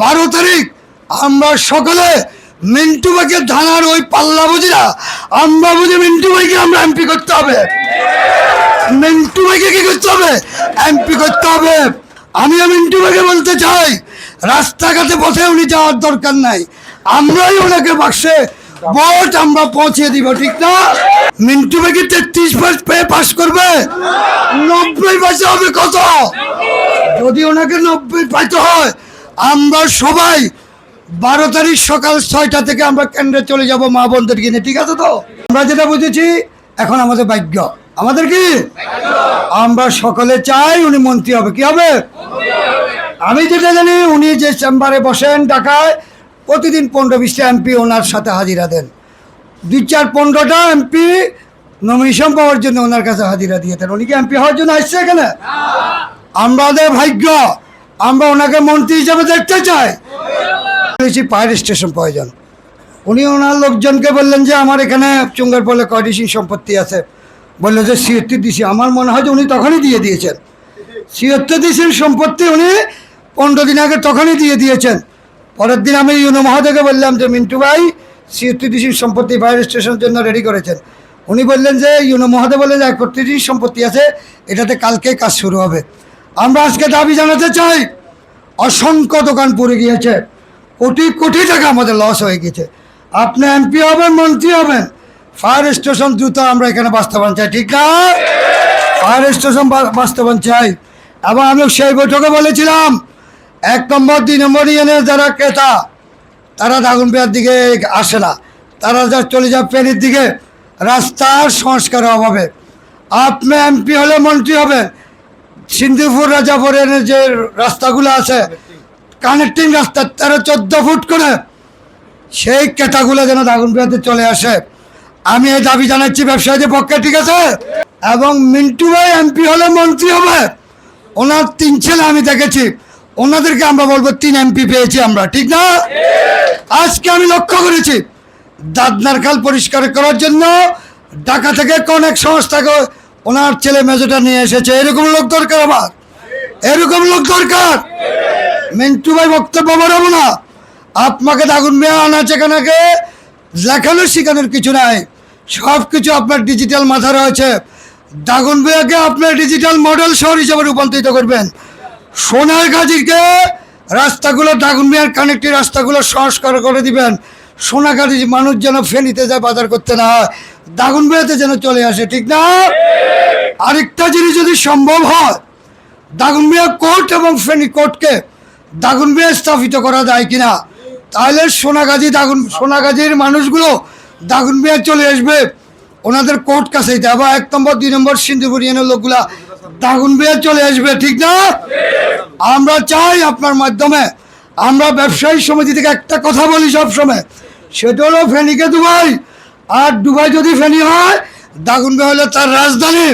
বারো তারিখ আমরা সকলে মিন্টু ভাইকে ধানার ওই পাল্লা বুঝি না আমরা বুঝি মিন্টু ভাইকে আমরা এমপি করতে হবে। মিন্টু ভাইকে কি করতে হবে? এমপি করতে হবে। আমিও মিন্টু ভাইকে বলতে চাই, রাস্তাঘাটে পথে উনি যাওয়ার দরকার নাই। আমরাই ওনাকে বাক্সে ভোট আমরা পৌঁছে দিব, ঠিক না? মিন্টু ভাইকে তেত্রিশ পাস পেয়ে পাস করবে? নব্বই পাশে হবে কত? যদি ওনাকে নব্বই পাইতে হয় আমরা সবাই বারো তারিখ সকাল ছয়টা থেকে আমরা কেন্দ্রে চলে যাব মা বোনদের কিনে ঠিক আছে তো? আমরা যেটা বুঝেছি এখন আমাদের ভাগ্য। আমাদের কি? আমরা সকলে চাই উনি মন্ত্রী হবে। কি হবে? আমি যেটা জানি উনি যে চেম্বারে বসেন ঢাকায় প্রতিদিন পনেরো বিশটা এমপি ওনার সাথে হাজিরা দেন। দুই চার পনেরোটা এমপি নমিনেশন পাওয়ার জন্য ওনার কাছে হাজিরা দিয়ে দেন। উনি কি এমপি হওয়ার জন্য আসছে এখানে? আমাদের ভাগ্য। আমরা ওনাকে মন্ত্রী হিসাবে দেখতে চাই। বেশি ফায়ার স্টেশন প্রয়োজন। উনি ওনার লোকজনকে বললেন যে আমার এখানে চুঙ্গার বলে কয়ডিসিং সম্পত্তি আছে। বলল যে সিয়ত্তর দিছি। আমার মনে হয় যে উনি তখনই দিয়ে দিয়েছেন। ছিয়াত্তর দিছেন সম্পত্তি উনি পনেরো দিন আগে তখনই দিয়ে দিয়েছেন। পরের দিন আমি ইউনো মহোদয়কে বললাম যে, মিন্টু ভাই, ছিয়াত্তর দিশির সম্পত্তি ফায়ার স্টেশনের জন্য রেডি করেছেন। উনি বললেন যে, ইউনো মহোদয় বললেন যে একত্রিশ সম্পত্তি আছে। এটাতে কালকে কাজ শুরু হবে। আমরা আজকে দাবি জানাতে চাই, অসংখ্য দোকান পড়ে গিয়েছে। কোটি কোটি টাকা আমাদের লস হয়ে গেছে আপনি এমপি হবেন, মন্ত্রী হবেন ফায়ার স্টেশন দ্রুত আমরা এখানে বাস্তবায়ন চাই, ঠিক না? ফায়ার স্টেশন বাস্তবায়ন চাই। এবং আমি সেই বৈঠকে বলেছিলাম, এক নম্বর, দুই নম্বর ইউনিয়নের যারা ক্রেতা, তারা দাগুনপিয়ার দিকে আসে না। তারা যা চলে যায় ফেরির দিকে, রাস্তার সংস্কারের অভাবে। আপনি এমপি হলে মন্ত্রী হবেন সিন্ধুপুর, রাজাপুরের যে রাস্তাগুলো আছে কানেক্টিং রাস্তা, তেরো, চোদ্দ ফুট করে, সেই ক্রেতাগুলো যেন দাগুনপিয়াতে চলে আসে। আমি এই দাবি জানাচ্ছি ব্যবসায়ীদের পক্ষে, ঠিক আছে? এবং মিন্টু ভাই, এমপি হলে মন্ত্রী হবে। ওনার তিন ছেলে আমি দেখেছি। ওনাদেরকে আমরা বলব, তিন এমপি পেয়েছি আমরা, ঠিক না? আজকে আমি লক্ষ্য করেছি, দাদনার খাল পরিষ্কার করার জন্য ঢাকা থেকে অনেক সংস্থাকে ওনার ছেলে মেজোটা নিয়ে এসেছে। এরকম লোক দরকার আমার। এরকম লোক দরকার। মিন্টু ভাই বক্তব্য বাড়াবো না। আপনাকে দাগুন মেয়ে আনাচে কানাকে লেখানো শেখানোর কিছু নাই। সব কিছু আপনার ডিজিটাল মাথা রয়েছে। দাগুন বিয়াকে আপনার ডিজিটাল মডেল শহর হিসেবে রূপান্তরিত করবেন। সোনার গাজীকে রাস্তাগুলো দাগুন মিয়ার কানেক্টিভ রাস্তাগুলো সংস্কার করে দিবেন। সোনাগাড়ি মানুষ যেন ফেনিতে যায়, বাজার করতে না হয়। দাগুন বিয়াতে যেন চলে আসে, ঠিক না? আরেকটা জিনিস যদি সম্ভব হয় দাগুনবিয়া কোর্ট এবং ফেনী কোর্টকে দাগুনবিয়া স্থাপিত করা যায় কিনা, তাহলে সোনাগাজী দাগুন, সোনাগাজীর মানুষগুলো দাগুনবিয়া চলে আসবে ওনাদের কোর্ট কাছে আবার এক নম্বর, দুই নম্বর সিন্ধুপুর ইউনিয়নের লোকগুলা দাগুনবিয়া চলে আসবে, ঠিক না? আমরা চাই আপনার মাধ্যমে, আমরা ব্যবসায়ী সমিতি থেকে একটা কথা বলি সব সময় সেটা হলো ফেনীকে দুবাই, আর দুবাই যদি ফেনী হয় দাগুনবিয়া হলো তার রাজধানী।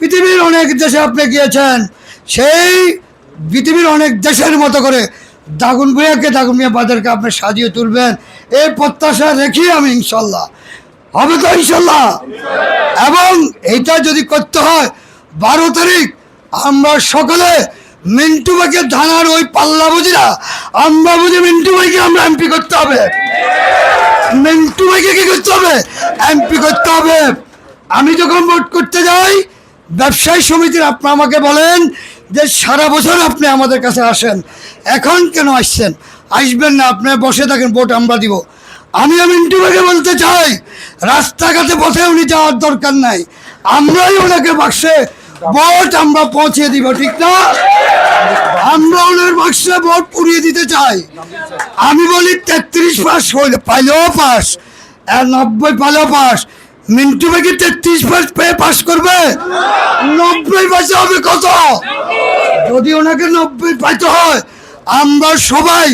পৃথিবীর অনেক দেশে আপনি গিয়েছেন, সেই পৃথিবীর অনেক দেশের মতো করে দাগুন ভুয়াকে দাগুন মিয়া বাজারকে আপনি সাজিয়ে তুলবেন। এই প্রত্যাশা রেখি আমি ইনশাল্লাহ হবে তো ইনশাল্লাহ এবং এইটা যদি করতে হয়, বারো তারিখ আমরা সকলে মিন্টু ভাইকে ধানার ওই পাল্লা বুঝি না আমরা বুঝি মিন্টু ভাইকে আমরা এমপি করতে হবে। মিন্টু ভাইকে কি করতে হবে? এমপি করতে হবে। আমি যখন ভোট করতে যাই ব্যবসায়ী সমিতির আপনি আমাকে বলেন যে সারা বছর আপনি আমাদের কাছে আসেন। এখন কেন আসছেন? আসবেন না, আপনি বসে থাকেন, ভোট আমরা দিব। আমি মিন্টু ভাইকে বলতে চাই, রাস্তাঘাটে বসে উনি যাওয়ার দরকার নাই। আমরাই ওনাকে বাক্সে ভোট আমরা পৌঁছে দিব, ঠিক না? আমরা ওনার বাক্সে ভোট পুড়িয়ে দিতে চাই। আমি বলি তেত্রিশ পাস হইলে, পাইলেও পাস আর নব্বই পালেও পাস। মিন্টু ভাইকে তেত্রিশ পাস পেয়ে পাস নব্বই পাশে হবে কত? যদি ওনাকে নব্বই পাইতে হয়, আমরা সবাই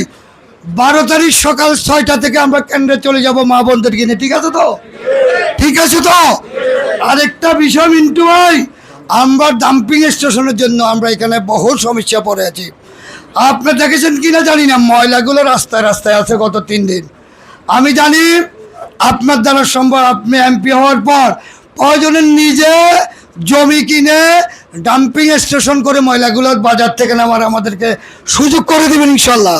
বারো তারিখ সকাল ছয়টা থেকে আমরা কেন্দ্রে চলে যাব মা বোনদের কিনে, ঠিক আছে তো? ঠিক আছে তো? আরেকটা বিষয়, মিন্টু ভাই, আমরা ডাম্পিং স্টেশনের জন্য আমরা এখানে বহু সমস্যা পড়ে আছি। আপনি দেখেছেন কিনা জানি না, ময়লাগুলো রাস্তায় রাস্তায় আছে গত তিন দিন। আমি জানি আপনার দ্বারা সম্ভব, আপনি এমপি হওয়ার পর প্রয়োজনে নিজে জমি কিনে ডাম্পিং স্টেশন করে ময়লাগুলো বাজার থেকে নেওয়ার আমাদেরকে সুযোগ করে দেবেন ইনশাল্লাহ।